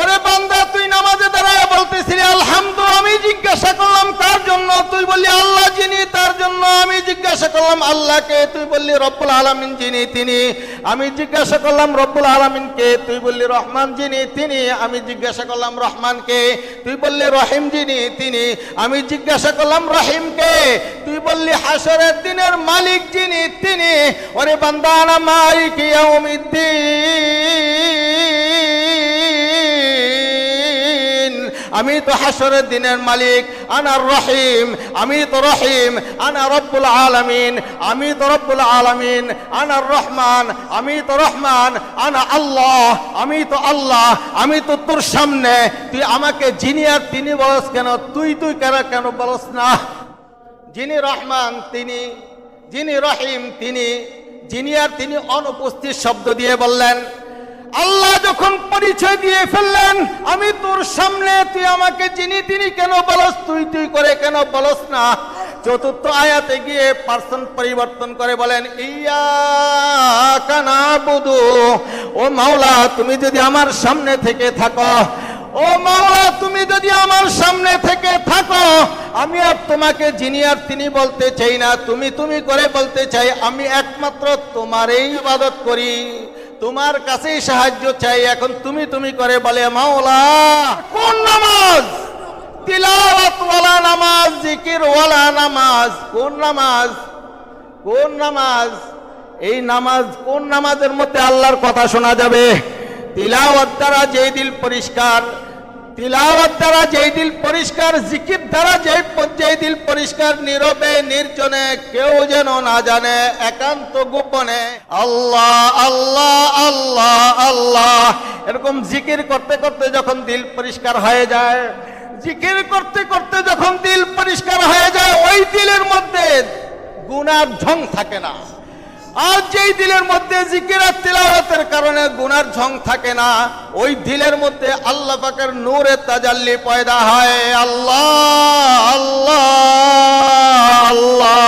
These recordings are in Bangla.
ওরে বান্দা, তুই নামাজে দাঁড়ায় বলতেছিলি আলহামদু আমি জিজ্ঞাসা করলাম, কার জন্য? তুই বললি, আল্লাহ যিনি, তার জন্য। আমি জিজ্ঞাসা করলাম, আল্লাহকে? তুই বললি, রব্বুল আলামিন যিনি, তিনি। আমি জিজ্ঞাসা করলাম, রব্বুল আলামিনকে তুই বললি, রহমান যিনি, তিনি। আমি জিজ্ঞাসা করলাম রহমানকে তুই বললি, রহিম যিনি, তিনি। আমি জিজ্ঞাসা করলাম রহিমকে তুই বললি, হাসরের দিনের মালিক যিনি, তিনি। ওরে বান্দা আনা মালিক ইয়াউমিদ্দিন। আমি তো হাসরের দিনের মালিক আনার রহিম, আমি তো রহিম, আনা রব্বুল আলামিন, আমি তো রব্বুল আলামিন আনার রহমান, আমি তো রহমান, আনা আল্লাহ, আমি তো আল্লাহ, আমি তো তোর সামনে। তুই আমাকে যিনি আর তিনি বলস কেন, তুই তুই কেন কেন বলস না? যিনি রহমান, তিনি, যিনি রহিম, তিনি, যিনি আর তিনি অনুপস্থিত শব্দ দিয়ে বললেন আল্লাহ যখন পরিচয় দিয়ে ফেললেন, আমি তোর সামনে, তুই আমাকে চিনি তিনি কেন বলস? তুই তুই করে কেন বলস না? চতুর্থ আয়াতে গিয়ে পার্সন পরিবর্তন করে বলেন ইয়া বুধু ও মাওলা, তুমি যদি আমার সামনে থেকে থাকো, ও মাওলা, তুমি যদি আমার সামনে থেকে থাকো, আমি আর তোমাকে যিনি আর তিনি বলতে চাই না, তুমি তুমি করে বলতে চাই, আমি একমাত্র তোমারই ইবাদত করি। তোমার কাছেই সাহায্য চাই, এখন তুমি তুমি করে বলে, মাওলা, কোন নামাজ? তিলাওয়াতওয়ালা নামাজ, জিকিরওয়ালা নামাজ, কোন নামাজ? কোন নামাজ? এই নামাজ কোন নামাজের মধ্যে আল্লাহর কথা শোনা যাবে? তিলাওয়াত দ্বারা যেই দিল পরিষ্কার। তিলাওয়াত দ্বারা যেই দিল পরিষ্কার, জিকির দ্বারা যেই যেই দিল পরিষ্কার, নীরবে, নির্জনে কেউ যেন না জানে, একান্ত গোপনে আল্লাহ আল্লাহ আল্লাহ আল্লাহ। এরকম জিকির করতে করতে যখন দিল পরিষ্কার হয়ে যায়, জিকির করতে করতে যখন দিল পরিষ্কার হয়ে যায়, ওই দিলের মধ্যে গুনার ঝং থাকে না। আর যেই দিলের মধ্যে জিকির তিলাওয়াতের কারণে গুনার ঝং থাকে না, ওই দিলের মধ্যে আল্লাহ পাকের নূরের তাজাল্লি পয়দা হয়। আল্লাহ আল্লাহ আল্লাহ।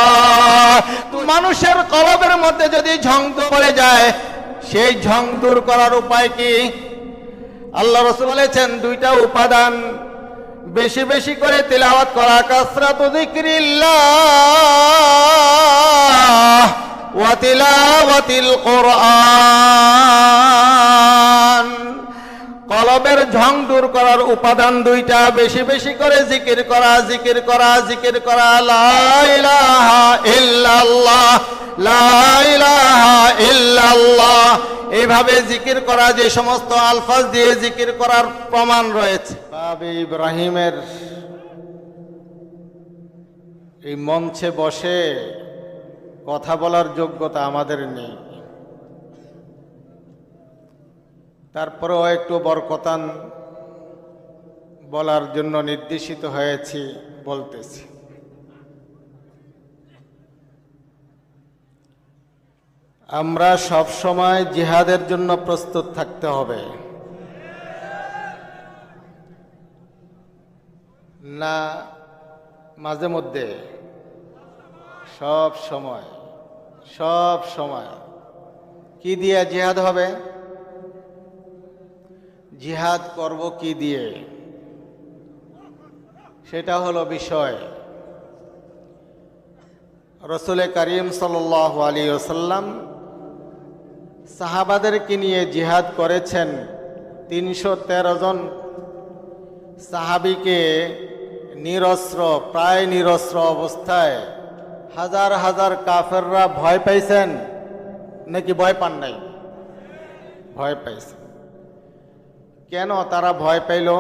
মানুষের কলবের মধ্যে যদি ঝং পড়ে যায়, সেই ঝং দূর করার উপায় কি? আল্লাহ রসুল বলেছেন, দুইটা উপাদান। বেশি বেশি করে তিলাওয়াত করা, কাসরাত যিকরিল্লাহ। কলবের ঝং দূর করার উপাদান দুইটা। বেশি বেশি করে জিকির করা জিকির করা জিকির করা। লা ইলাহা ইল্লাল্লাহ, লা ইল্লাল্লাহ। এইভাবে জিকির করা, যে সমস্ত আলফাজ দিয়ে জিকির করার প্রমাণ রয়েছে। ইব্রাহিমের এই মঞ্চে বসে কথা বলার যোগ্যতা আমাদের নেই। তারপরেও একটু বরকতান বলার জন্য নির্দেশিত হয়েছি, বলতেছি। আমরা সব সময় জিহাদের জন্য প্রস্তুত থাকতে হবে। না, মাঝে মধ্যে, সব সময়। সব সময়। কি দিয়ে জিহাদ হবে? জিহাদ করব কি দিয়ে? সেটা হলো বিষয়। রসুল করিম সাল আলী ওসাল্লাম সাহাবাদেরকে নিয়ে জিহাদ করেছেন। তিনশো তেরো জন সাহাবিকে নিরস্ত্র, প্রায় নিরস্ত্র অবস্থায় হাজার হাজার কাফেররা ভয় পাইছেন, নাকি ভয় পান নাই? ভয় পাইছেন। কেন তারা ভয় পাইল?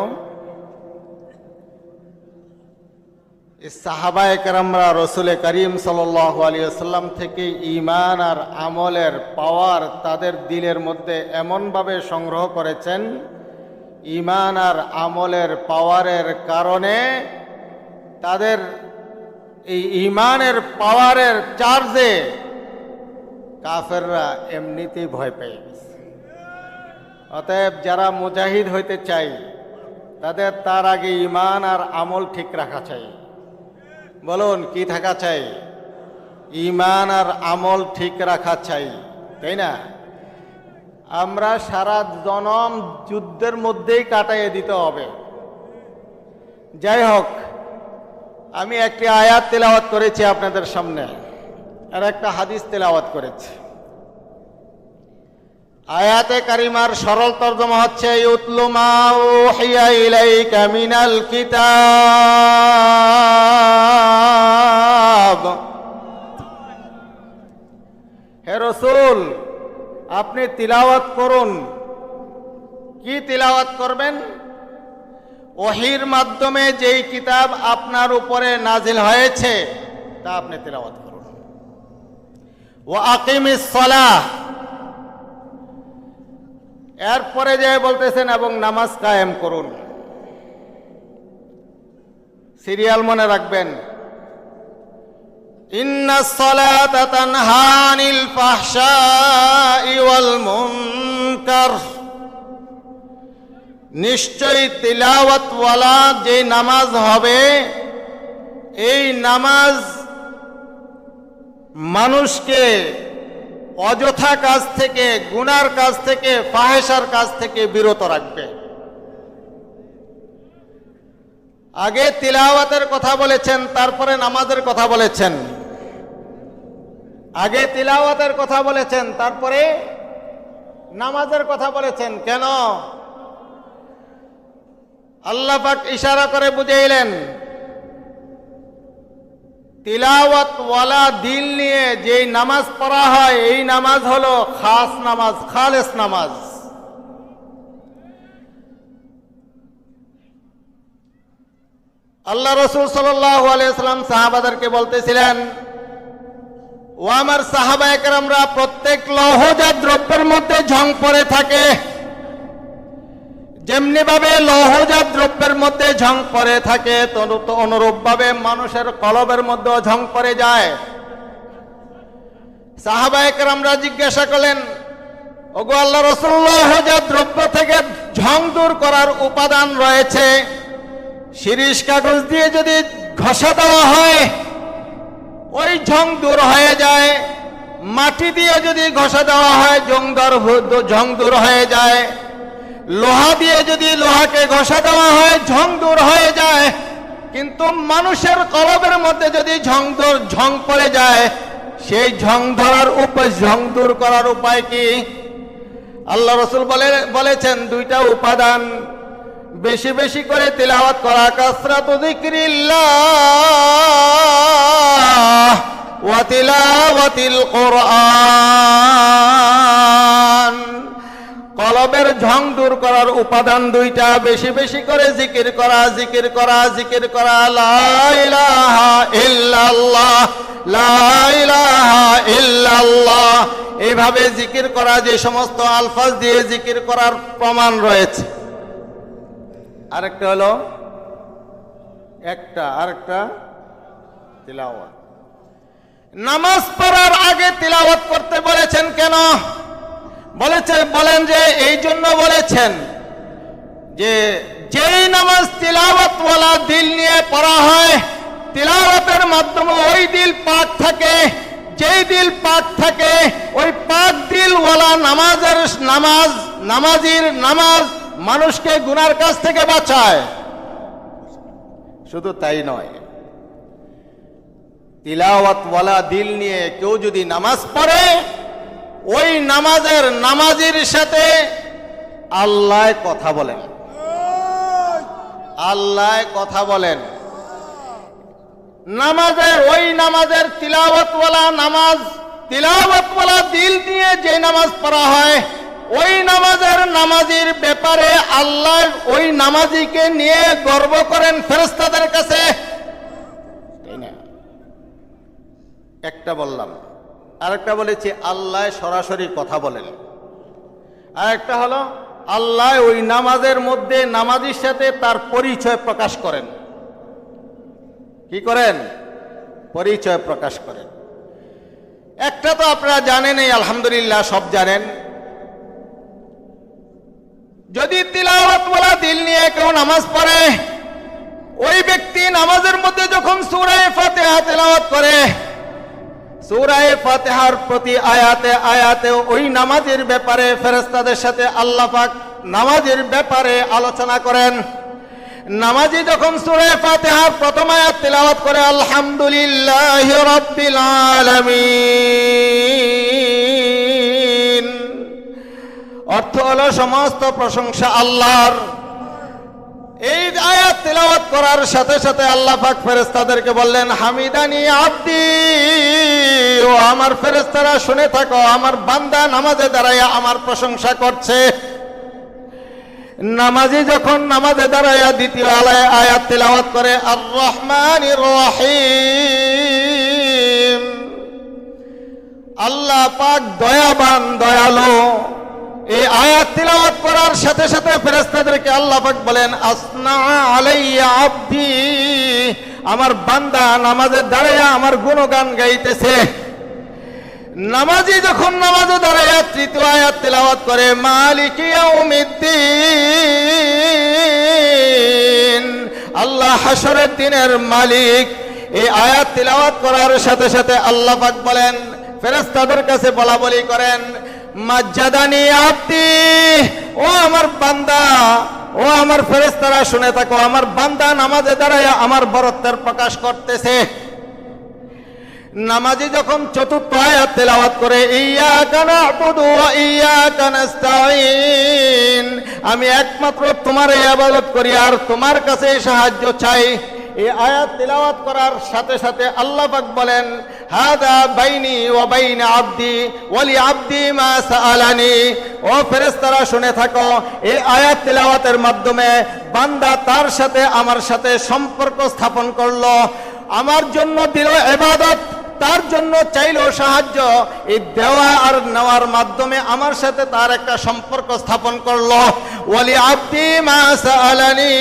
সাহাবা একরামরা রসুল করিম সাল্লাম থেকে ইমান আর আমলের পাওয়ার তাদের দিলের মধ্যে এমনভাবে সংগ্রহ করেছেন ইমান আর আমলের পাওয়ারের কারণে তাদের এই ইমানের পাওয়ারের চার্জে কাফেররা এমনিতেই ভয় পেয়ে গেছে। অতএব যারা মুজাহিদ হইতে চাই, তাদের তার আগে ইমান আর আমল ঠিক রাখা চাই। বলুন, কি থাকা চাই? ইমান আর আমল ঠিক রাখা চাই, তাই না? আমরা সারা জনম যুদ্ধের মধ্যেই কাটাইয়ে দিতে হবে। যাই হোক আমি একটি আয়াত তেলাওয়াত করেছি আপনাদের সামনে আর একটা হাদিস তেলাওয়াত করেছি। আয়াতে কারিমার সরল তর্জমা হচ্ছে হে রসুল, আপনি তিলাওয়াত করুন। কি তিলাওয়াত করবেন? ওহির মাধ্যমে যেই কিতাব আপনার উপরে নাজিল হয়েছে, তা আপনি তিলাওয়াত করুন। ও আকিমিস সলাহ। এরপরে যে বলতেছেন, এবং নামাজ কায়েম করুন। সিরিয়াল মনে রাখবেন। ইন্না সলাতা তানহা মুনকার। নিশ্চয়ই তিলাওয়াতওয়ালা যে নামাজ হবে, এই নামাজ মানুষকে অযথা কাজ থেকে, গুনার কাজ থেকে ফাহেসার কাজ থেকে বিরত রাখবে। আগে তিলাওয়াতের কথা বলেছেন, তারপরে নামাজের কথা বলেছেন। আগে তিলাওয়াতের কথা বলেছেন, তারপরে নামাজের কথা বলেছেন। কেন? আল্লাহ পাক ইশারা করে বুঝাইলেন, তিলাওয়াত ওয়ালা দিল নিয়ে যেই নামাজ পড়া হয়, এই নামাজ হলো খাস নামাজ, খালেস নামাজ। আল্লাহ রসুল সাল্লাম সাহাবাদেরকে বলতেছিলেন, ও আমার সাহাবা একরামরা প্রত্যেক লহজা দ্রব্যের মধ্যে ঝং পড়ে থাকে। যেমনি ভাবে লৌহজাত দ্রব্যের মধ্যে ঝং পরে থাকে অনুরূপ ভাবে মানুষের কলবের মধ্যেও ঝং পরে যায়। সাহাবায়কের আমরা জিজ্ঞাসা করলেন, ওগো আল্লাহ রসুল্লাহ দ্রব্য থেকে ঝং দূর করার উপাদান রয়েছে। শিরিষ কাগজ দিয়ে যদি ঘষা দেওয়া হয়, ওই ঝং দূর হয়ে যায়। মাটি দিয়ে যদি ঘষা দেওয়া হয় জং ঝং দূর হয়ে যায়। লোহা দিয়ে যদি লোহাকে ঘষা দেওয়া হয়, ঝং দূর হয়ে যায়। কিন্তু মানুষের কলবের মধ্যে যদি ঝং দূর, ঝং পড়ে যায়, সেই ঝং ধরার উপায়, ঝং দূর করার উপায় কি? আল্লাহ রসুল বলে, বলেছেন, দুইটা উপাদান। বেশি বেশি করে তিলাওয়াত করা, কাসরাত যিকরিল্লাহ ওয়া তিলাওয়াতিল কোরআন। কলবের ঝং দূর করার উপাদান দুইটা। বেশি বেশি করে জিকির করা জিকির করা জিকির করা। ইল্লাল্লাহ এইভাবে জিকির করা, যে সমস্ত আলফাজ দিয়ে জিকির করার প্রমাণ রয়েছে। আরেকটা হলো, একটা, আরেকটা তিলাওয়াত। নামাজ পড়ার আগে তিলাওয়াত করতে বলেছেন কেন? বলেছেন, বলেন যে এই জন্য বলেছেন যে, যেই নামাজ তিলাওয়াতওয়ালা দিল নিয়ে পড়া হয়, তিলাওয়াতের মাধ্যমে ওই দিল পাক থাকে, যেই দিল পাক থাকে, ওই পাক দিলওয়ালা নামাজের নামাজ, নামাজির নামাজ মানুষকে গুনার কাছ থেকে বাঁচায়। শুধু তাই নয় তিলাওয়াতওয়ালা দিল নিয়ে কেউ যদি নামাজ পড়ে ওই নামাজের নামাজির সাথে আল্লাহ কথা বলেন। আল্লাহ কথা বলেন। নামাজের ওই নামাজের তিলাওয়াতওয়ালা নামাজ, তিলাওয়াতওয়ালা দিল দিয়ে যে নামাজ পড়া হয়, ওই নামাজের নামাজির ব্যাপারে আল্লাহ ওই নামাজিকে নিয়ে গর্ব করেন ফেরস্তাদের কাছে। একটা বললাম আরেকটা বলেছি, আল্লাহ সরাসরি কথা বলেন। আরেকটা হলো, আল্লাহ ওই নামাজের মধ্যে নামাজির সাথে তার পরিচয় প্রকাশ করেন। কি করেন? পরিচয় প্রকাশ করেন। একটা তো আপনারা জানেনই আলহামদুলিল্লাহ সব জানেন। যদি তিলাওয়াত বলা দিল নিয়ে কেউ নামাজ পড়ে, ওই ব্যক্তি নামাজের মধ্যে যখন সুরায় ফাতেহা তেলাওয়াত করে সুরায় ফাতেহার প্রতি আয়াতে আয়াতে ওই নামাজের ব্যাপারে ফেরেস্তাদের সাথে আল্লাহ পাক নামাজের ব্যাপারে আলোচনা করেন। নামাজি যখন সুরে ফাতেহার প্রথম আয়াত তেলাওয়াত করে, আলহামদুলিল্লাহ রাব্বিল আলামিন অর্থ হলো সমস্ত প্রশংসা আল্লাহর। এই আয়াত তেলাওয়াত করার সাথে সাথে আল্লাহ পাক ফেরেস্তাদেরকে বললেন, হামিদানি আব্দি, ও আমার ফেরেস্তারা শুনে থাকো, আমার বান্দা নামাজে দাঁড়াইয়া আমার প্রশংসা করছে। নামাজি যখন নামাজে দাঁড়াইয়া দ্বিতীয় আলায় আয়াত তেলাওয়াত করে, আর রহমান রহিম। আল্লাহ পাক দয়াবান, দয়ালু। এই আয়াত তিলাওয়াত করার সাথে সাথে ফেরেশতাদেরকে আল্লাহ পাক বলেন, আসনা আলাইয়া আব্দি, আমার বান্দা নামাজে দাঁড়াইয়া আমার গুণগান গাইতেছে। নামাজি যখন নামাজে দাঁড়াইয়া তৃতীয় আয়াত তেলাওয়াত করে, মালিক ইয়াউমিদ্দিন আল্লাহ হাসরের দিনের মালিক। এই আয়াত তিলাওয়াত করার সাথে সাথে আল্লাহ পাক বলেন, ফেরেশতাদের কাছে বলা বলি করেন মাজ্জাদানি আব্দি। ও আমার বান্দা, ও আমার ফেরেশতারা শুনে থাকো, আমার বান্দা নামাজে দাঁড়ায় আমার বরত্বের প্রকাশ করতেছে। নামাজি যখন চতুর্থ আয়াত তেলাওয়াত করে, ইয়্যাকা না'বুদু ওয়া ইয়্যাকা নাস্তাঈন আমি একমাত্র তোমার ইবাদত করি আর তোমার কাছে সাহায্য চাই। এই আয়াত তেলাওয়াত করার সাথে সাথে আল্লাহ পাক বলেন, হাদা বাইনি ও বাইন আব্দি ওলি আব্দি মা সালানি ও ফেরেস্তারা শুনে থাকো, এই আয়াত তেলাওয়াতের মাধ্যমে বান্দা তার সাথে আমার সাথে সম্পর্ক স্থাপন করল। আমার জন্য দিল ইবাদত তার জন্য চাইলো সাহায্য এই দেওয়া আর নেওয়ার মাধ্যমে আমার সাথে তার একটা সম্পর্ক স্থাপন করল। ওয়ালি আব্দি মা সাআলানি।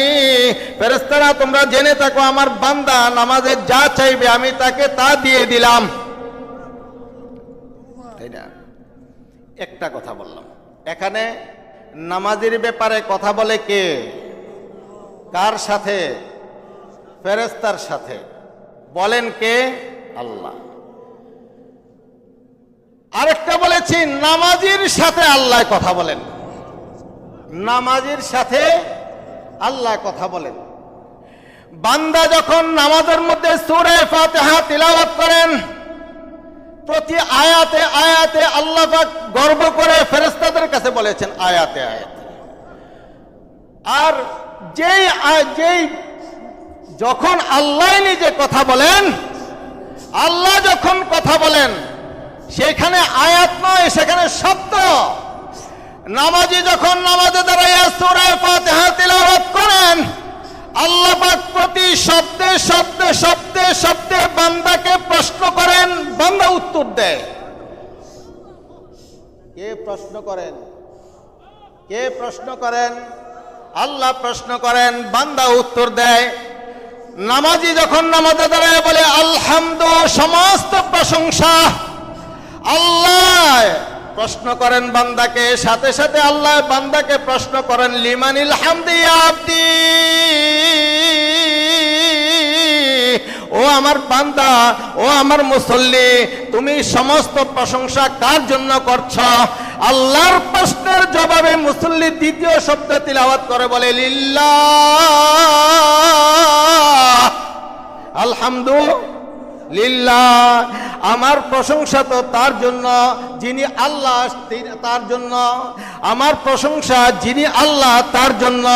ফেরেশতারা, তোমরা জেনে থাকো, আমার বান্দা নামাজে যা চাইবে আমি তাকে তা দিয়ে দিলাম। তাই না? একটা কথা বললাম। এখানে নামাজের ব্যাপারে কথা বলে কে? কার সাথে? ফেরেস্তার সাথে। বলেন কে? আল্লাহ। আরেকটা বলেছি, নামাজির সাথে আল্লাহ কথা বলেন। নামাজির সাথে আল্লাহ কথা বলেন। বান্দা যখন নামাজের মধ্যে সুরে ফাতেহা তিলাওয়াত করেন, প্রতি আয়াতে আয়াতে আল্লাহ গর্ব করে ফেরেস্তাদের কাছে বলেছেন, আয়াতে আয়াতে। আর যেই যেই যখন আল্লাহ নিজে কথা বলেন, আল্লাহ যখন কথা বলেন সেখানে আয়াত নয়, সেখানে শব্দ। নামাজি যখন নামাজে দাঁড়াইয়া সূরা ফাতিহা তিলাওয়াত করেন, আল্লাহ পাক প্রতি শব্দে শব্দে শব্দে শব্দে বান্দাকে প্রশ্ন করেন, বান্দা উত্তর দেয়। কে প্রশ্ন করেন? কে প্রশ্ন করেন? আল্লাহ প্রশ্ন করেন, বান্দা উত্তর দেয়। নামাজি যখন নামাজে দাঁড়ায় বলে, আলহামদু, সমস্ত প্রশংসা আল্লাহ প্রশ্ন করেন বান্দাকে, সাথে সাথে আল্লাহ বান্দাকে প্রশ্ন করেন, লিমানিল হামদি ও আমার বান্দা, ও আমার মুসল্লি, তুমি সমস্ত প্রশংসা কার জন্য করছ? আল্লাহর প্রশ্নের জবাবে মুসল্লি দ্বিতীয় শব্দ তিলাওয়াত করে বলে, লিল্লাহ আলহামদুলিল্লাহ আমার প্রশংসা তো তার জন্য, যিনি আল্লাহ তার জন্য। আমার প্রশংসা যিনি আল্লাহ তার জন্য।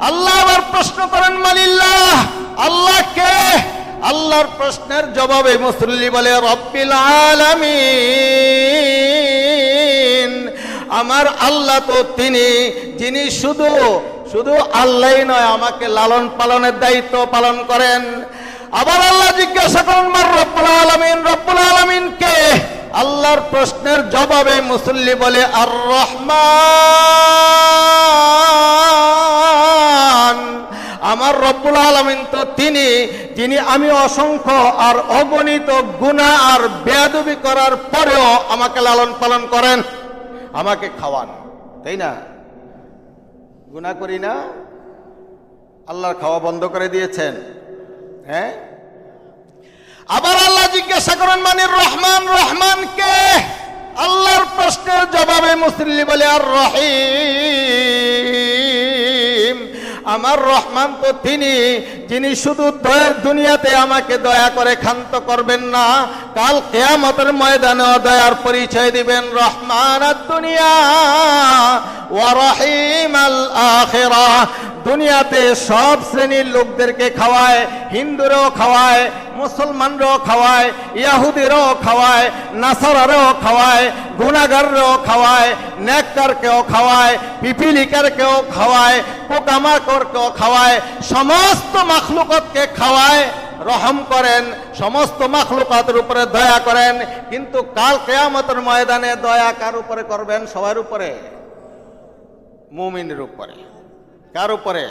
আল্লাহ আবার প্রশ্ন করেন মালিল্লাহ আল্লাহ কে? আল্লাহর প্রশ্নের জবাবে মুসল্লি বলে, রব্বিল আলামিন। আমার আল্লাহ তো তিনি, যিনি শুধু শুধু আল্লাহই নয়, আমাকে লালন পালনের দায়িত্ব পালন করেন। আবার আল্লাহ জিজ্ঞাসা করেন, মার রব্বুল আলামিন রব্বুল আলামিন কে? আল্লাহর প্রশ্নের জবাবে মুসল্লি বলে আর রহমান আমার রব্বুল আলমিন তো তিনি যিনি আমি অসংখ্য আর অগণিত গুণা আর বেয়াদবি করার পরেও আমাকে লালন পালন করেন, আমাকে খাওয়ান, তাই না? গুণা করি না, আল্লাহর খাওয়া বন্ধ করে দিয়েছেন। হ্যাঁ? আবার আল্লাহ জিজ্ঞাসা করেন মানে রহমান রহমান কে? আল্লাহর প্রশ্নের জবাবে মুসল্লি বলে, আর রহিম। আমার রহমান তো তিনি যিনি শুধু দুনিয়াতে আমাকে দয়া করে ক্ষান্ত করবেন না, কাল কেয়ামতের ময়দানে দয়ার পরিচয় দিবেন রহমান দুনিয়া ও রহিম আল আখেরা। দুনিয়াতে সব শ্রেণির লোকদেরকে খাওয়ায়, হিন্দুরাও খাওয়ায়, মুসলমানরাও খাওয়ায়, ইয়াহুদিরও খাওয়ায়, নাসারারও খাওয়ায় গুণাগাররাও খাওয়ায়, নেককারকেও খাওয়ায়, পিপিলিকারকেও খাওয়ায়, পোকামাকড়কেও খাওয়ায় সমস্ত মাখলুকতকে খাওয়ায়, রহম করেন, সমস্ত মাখলুকাতের উপরে দয়া করেন, কিন্তু কাল কেয়ামতের ময়দানে দয়া কার উপরে করবেন? সবার উপরে। মুমিনের উপরে। কার উপরে?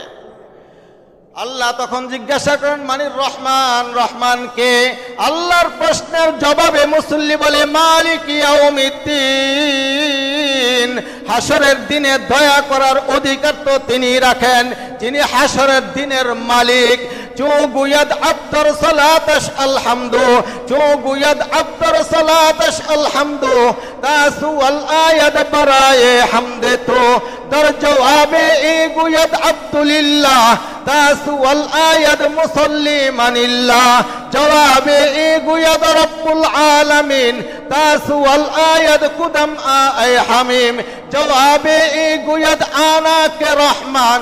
আল্লাহ তখন জিজ্ঞাসা করেন মানে রহমান রহমান কে? আল্লাহর প্রশ্নের জবাবে মুসল্লি বলে, মালিক হাসরের দিনে দয়া করার অধিকার তো তিনি রাখেন। যিনি হাসরের দিনের মালিক চৌগুয়াদ আব্দর সালাতাস আলহামদু, চৌগুয়াদ আব্দর সালাতাস আলহামদু, তাসু আল আয়াদ বারায়ে হামদে তো দর জবাবে এ গুয়াদ আব্দুলিল্লাহ, তাসু আল আয়াদ মুসল্লিমানিল্লাহ জবাবে এ গুয়াদ রব্বুল আলামিন, তাসু আল আয়াদ কুদম আয় হামিম, জবাবে এ গুয়াদ আনা কে রহমান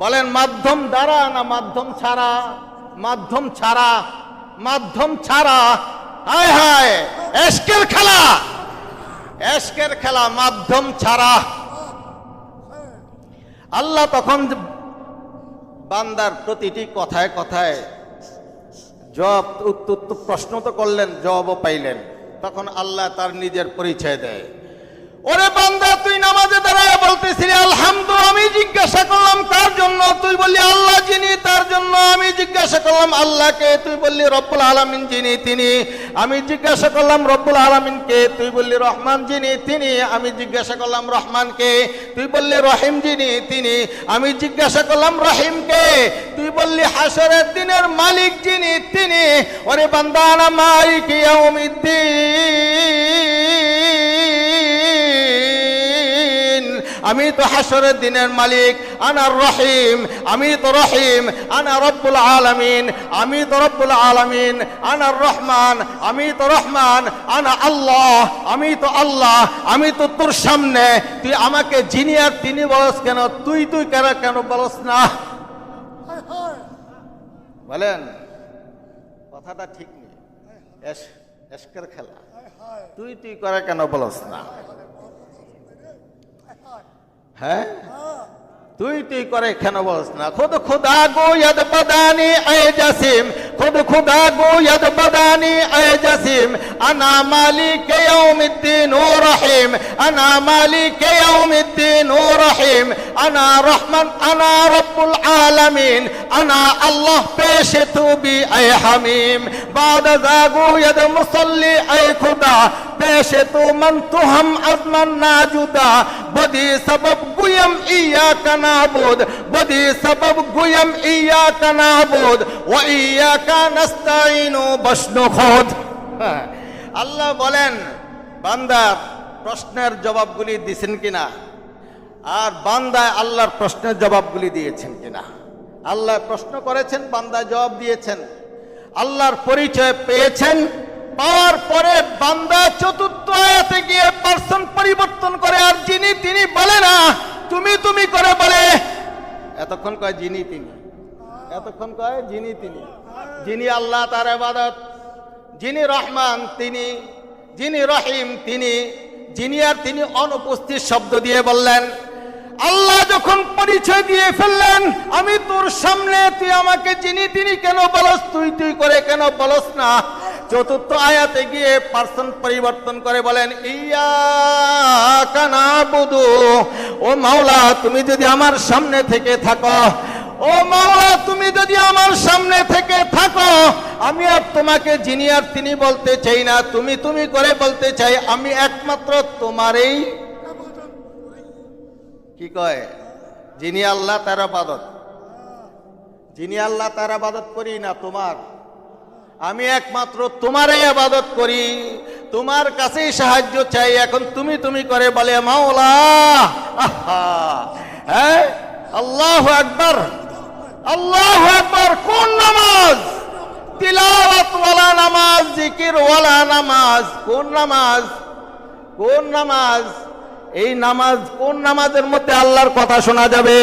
বলেন, মাধ্যম দ্বারা না মাধ্যম ছাড়া? মাধ্যম ছাড়া। মাধ্যম ছাড়া। হায় হায়, এসকের খেলা। এসকের খেলা, মাধ্যম ছাড়া। আল্লাহ তখন বান্দার প্রতিটি কথায় কথায় জবাব, উত্তর প্রশ্ন তো করলেন, জবাবও পাইলেন। তখন আল্লাহ তার নিজের পরিচয় দেয়। ওরে বান্দা, তুই নামাজে দাঁড়ায় বলতেছিলি, আলহামদু, আমি জিজ্ঞাসা করলাম, কার জন্য? তুই বললি, আল্লাহ যিনি, তার জন্য আমি জিজ্ঞাসা করলাম, আল্লাহকে? তুই বললি, রব্বুল আলমিন যিনি, তিনি। আমি জিজ্ঞাসা করলাম, রব্বুল আলমিনকে তুই বললি, রহমান যিনি, তিনি। আমি জিজ্ঞাসা করলাম রহমানকে তুই বললি, রহিম যিনি, তিনি। আমি জিজ্ঞাসা করলাম রহিমকে তুই বললি, হাসরের দিনের মালিক যিনি, তিনি। ওরে বান্দা আনা মালিক ইয়াউমিদ্দিন। আমি তো হাসরের দিনের মালিক আনার রহিম আমি তো রহিম আনা রব্বুল আলামিন আমি তো রব্বুল আলামিন আনার রহমান আমি তো রহমান আনা আল্লাহ আমি তো আল্লাহ আমি তো তোর সামনে। তুই আমাকে যিনি আর তিনি বলস কেন তুই তুই কেন কেন বলস না? বলেন কথাটা ঠিক নেই। এসকের খেলা। তুই তুই করে কেন বলস না? হ্যাঁ? তুই তুই করে কেন বস না? খুদ খুদা গো ইয়াদ বাদানি এ জাসিম। খুদ খুদা গো ইয়াদ বাদানি এ জাসিম। আনা মালিক ইয়াউমিদ্দিন ও রহিম। আনা মালিক ইয়াউমিদ্দিন ও রহিম। আনা রহমান, আনা রব্বুল আলামিন। আনা আল্লাহ পেশ তুবি বি হামিম। বাদ জাগু ইয়াদ মুসাল্লি এ খুদা। এসে তো মন না জুদা। বদি সবব গুয়ম ইয়া বদি সবব গুয়ম ইয়া ও ইয়া খোদ। হ্যাঁ, আল্লাহ বলেন, বান্দা প্রশ্নের জবাবগুলি দিছেন কিনা? আর বান্দায় আল্লাহর প্রশ্নের জবাবগুলি দিয়েছেন কিনা? আল্লাহ প্রশ্ন করেছেন বান্দায় জবাব দিয়েছেন। আল্লাহর পরিচয় পেয়েছেন পাওয়ার পরে বান্দা চতুর্থ আয়াতে গিয়ে পার্সন পরিবর্তন করে, আর যিনি তিনি বলে না, তুমি তুমি করে বলে। এতক্ষণ কয়, যিনি তিনি। এতক্ষণ কয়, যিনি তিনি। যিনি আল্লাহ তার আবাদত যিনি রহমান তিনি, যিনি রহিম তিনি, যিনি আর তিনি অনুপস্থিত শব্দ দিয়ে বললেন, আল্লাহ যখন পরিচয় দিয়ে ফেললেন, আমি তোর সামনে, তুই আমাকে যিনি তিনি কেন বলস, তুই তুই করে কেন বলস না? চতুর্থ আয়াতে গিয়ে পার্সন পরিবর্তন করে বলেন ইয়া বুধু ও মাওলা, তুমি যদি আমার সামনে থেকে থাকো, ও মাওলা, তুমি যদি আমার সামনে থেকে থাকো, আমি আর তোমাকে যিনি আর তিনি বলতে চাই না, তুমি তুমি করে বলতে চাই, আমি একমাত্র তোমারই কি কয়? যিনি আল্লাহ, তার আবাদত। যিনি আল্লাহ, তার আবাদত করি না, তোমার। আমি একমাত্র তোমারই আবাদত করি। তোমার কাছেই সাহায্য চাই। এখন তুমি তুমি করে বলে, মাওলা হ্যাঁ? আল্লাহ আকবার আল্লাহ আকবার, কোন নামাজ? তিলাওয়াত ওয়ালা নামাজ জিকির ওয়ালা নামাজ, কোন নামাজ? কোন নামাজ? এই নামাজ কোন নামাজের মধ্যে আল্লাহর কথা শোনা যাবে?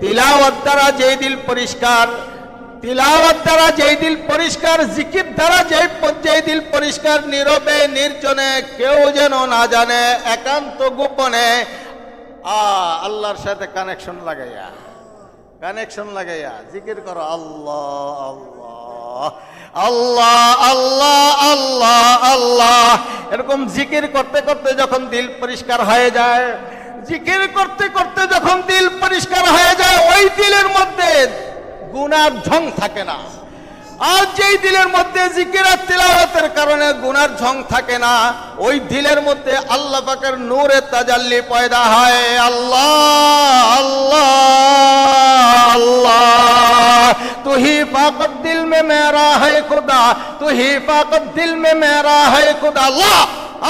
তিলাওয়াত দ্বারা যেই দিল পরিষ্কার তিলাওয়াত দ্বারা যেই দিল পরিষ্কার, জিকির দ্বারা যেই যেই দিল পরিষ্কার, নীরবে, নির্জনে কেউ যেন না জানে, একান্ত গোপনে। আল্লাহর সাথে কানেকশন লাগাইয়া কানেকশন লাগাইয়া জিকির করো, আল্লাহ আল্লাহ আল্লাহ আল্লাহ আল্লাহ আল্লাহ। এরকম জিকির করতে করতে যখন দিল পরিষ্কার হয়ে যায়, জিকির করতে করতে যখন দিল পরিষ্কার হয়ে যায়, ওই দিলের মধ্যে গুনার ঝং থাকে না। আর যেই দিলের মধ্যে জিকিরার তিলাওয়াতের কারণে গুনার ঝং থাকে না, ওই দিলের মধ্যে আল্লাহ পাকের নূরে তাজাল্লি পয়দা হয়। আল্লাহ আল্লাহ আল্লাহ। تو ہی فاقت মে মেরা میرا ہے خدا تو ہی মে মেরা میں میرا আল্লাহ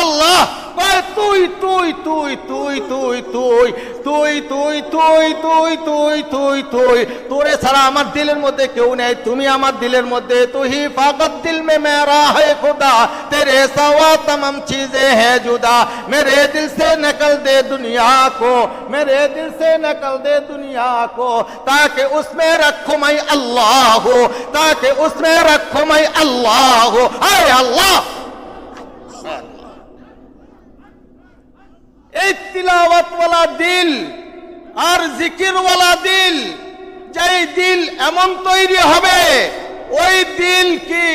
خدا Vai, tui, tui, tui, tui, tui, tui, তুই তুই তুই তুই তুই তুই তুই তোরে ছাড়া আমার দিলের মধ্যে কেউ নেই তুমি আমার দিলের মধ্যে তুহি ফাকত দিল মে মেরা হে খুদা তেরে সওয়া तमाम चीज़ें है जुदा मेरे दिल से नकल दे दुनिया को मेरे दिल से नकल दे दुनिया को ताकि उसमें रखो मैं अल्लाह हो ताकि उसमें रखो मैं अल्लाह हो अरे अल्लाह এই তিলাওয়াতওয়ালা দিল আর জিকিরওয়ালা দিল, যেই দিল এমন তৈরি হবে, ওই দিল কি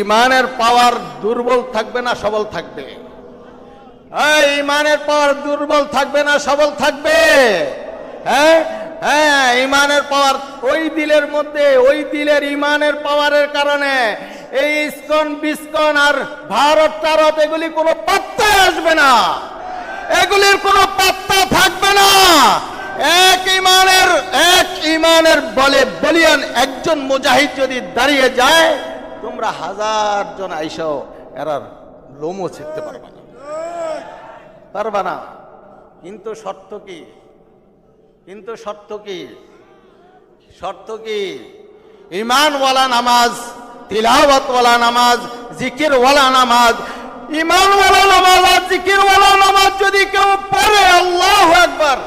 ইমানের পাওয়ার দুর্বল থাকবে না সবল থাকবে? ইমানের পাওয়ার দুর্বল থাকবে না সবল থাকবে? হ্যাঁ? হ্যাঁ ইমানের পাওয়ার ওই দিলের মধ্যে, ওই দিলের ইমানের পাওয়ারের কারণে এই ইস্কন, বিস্কন আর ভারত টারত এগুলি কোনো পাত্তায় আসবে না। এগুলির কোনো পাত্তা থাকবে না। এক ইমানের এক ইমানের বলে বলিয়ান একজন মুজাহিদ যদি দাঁড়িয়ে যায়, তোমরা হাজার জন আইসাও এরার লোমও ছিঁড়তে পারবে না। পারবা না। কিন্তু শর্ত কি? কিন্তু শর্ত কি? শর্ত কি? ইমানওয়ালা নামাজ, তিলাওয়াতওয়ালা নামাজ, জিকিরওয়ালা নামাজ ইমানওয়ালা নামাজ আর জিকিরওয়ালা নামাজ যদি কেউ পড়ে আল্লাহ একবার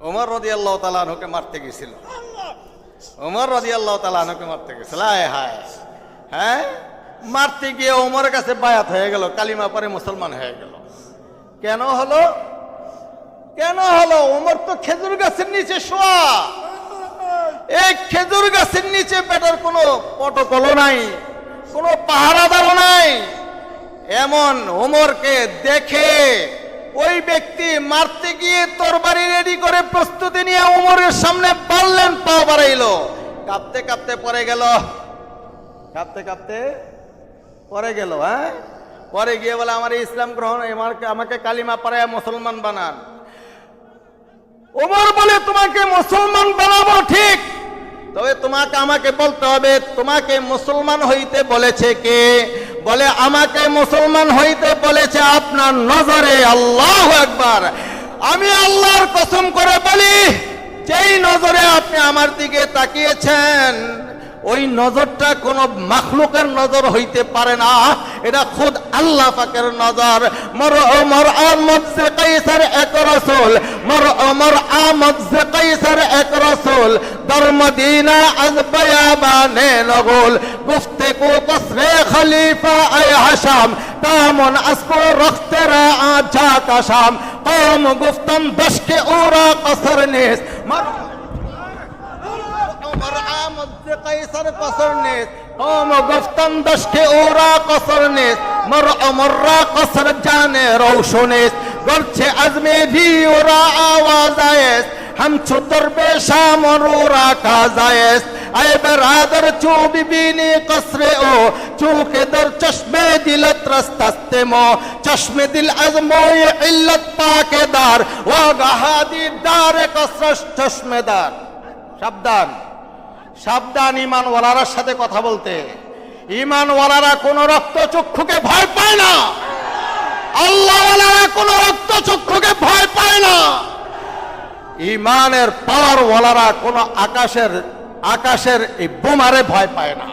ওমর রদি আল্লাহ তালানহকে মারতে গেছিল। ওমর রদি আল্লাহ তালানহকে মারতে গেছিল। আয়, হায়। হ্যাঁ? মারতে গিয়ে ওমরের কাছে বায়াত হয়ে গেল, কালিমা পরে মুসলমান হয়ে গেল। কেন হলো? কেন হলো? ওমর তো খেজুর গাছের নিচে শোয়া। এই খেজুর গাছের নিচে বেটার কোনো পটকলও নাই। কোনো পাহারাদারও নাই। এমন ওমরকে দেখে ওই ব্যক্তি মারতে গিয়ে তরবারি রেডি করে প্রস্তুতি নিয়ে ওমরের সামনে পারলেন পা বাড়াইলো। কাঁপতে কাঁপতে পরে গেল। কাঁপতে কাঁপতে পরে গেল হ্যাঁ? পরে গিয়ে বলে, আমার ইসলাম গ্রহণ, আমাকে কালিমা পাড়ায় মুসলমান বানান। ওমর বলে, তোমাকে মুসলমান বানাবো ঠিক তবে তোমাকে আমাকে বলতে হবে, তোমাকে মুসলমান হইতে বলেছে কে? বলে, আমাকে মুসলমান হইতে বলেছে আপনার নজরে আল্লাহ একবার আমি আল্লাহর কসম করে বলি, যেই নজরে আপনি আমার দিকে তাকিয়েছেন ওই নজরটা কোনো মাখলুকের নজর হইতে পারে না। এটা খুদ আল্লাহ পাকের নজর। মর অমর আমজে কাইসার এক রসুল। মর অমর আমজে কাইসার এক রসুল। দরমদিনা আজ বয়াবানে নগল। গুফতে কো কসরে খলিফা আয় হাসাম। তামন আসপো রক্তেরা আজা কাসাম قوم گفتم دشک اورا قصر نیست مر عمر آمد ز قیصر قصر نیست قوم گفتم دشک اورا قصر نیست مر عمر را قصر جان روشن است گرچه از میدی اورا آواز است همچو درویشم رو را کازه است ای برادر چو ببینی قصر او چو که در چشم دلت رست است مو چشم دل از موی علت پاک دار و گهادی دار قصرش چشم دار সাবধান সাবধান ইমানওয়ালার সাথে কথা বলতে। ইমানওয়ালারা কোন রক্ত চক্ষুকে ভয় পায় না। আল্লাহওয়ালারা কোন রক্ত চক্ষুকে ভয় পায় না। ইমানের পাওয়ারওয়ালারা কোন আকাশের আকাশের এই বোমারে ভয় পায় না।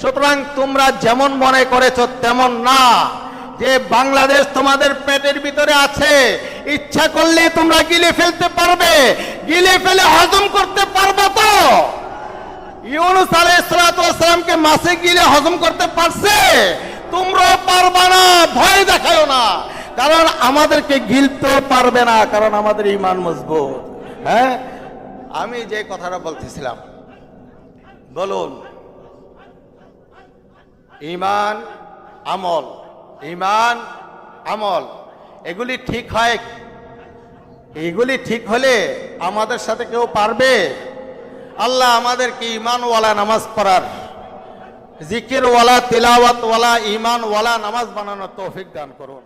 সুতরাং তোমরা যেমন মনে করেছ তেমন না। যে বাংলাদেশ তোমাদের পেটের ভিতরে আছে, ইচ্ছা করলে তোমরা গিলে ফেলতে পারবে। গিলে ফেলে হজম করতে পারবে তো? ইউনুস আলাইসালামকে মাসে গিলে হজম করতে পারছে? তোমরাও পারবা না, ভয় দেখাও না। কারণ আমাদেরকে গিলতেও পারবে না, কারণ আমাদের ইমান মজবুত। হ্যাঁ? আমি যে কথাটা বলতেছিলাম, বলুন ইমান আমল ইমান আমল, এগুলি ঠিক হয়? এগুলি ঠিক হলে আমাদের সাথে কেউ পারবে? আল্লাহ আমাদেরকে ইমানওয়ালা নামাজ পড়ার জিকিরওয়ালা তিলাওয়াতওয়ালা ইমানওয়ালা নামাজ বানানোর তৌফিক দান করুন।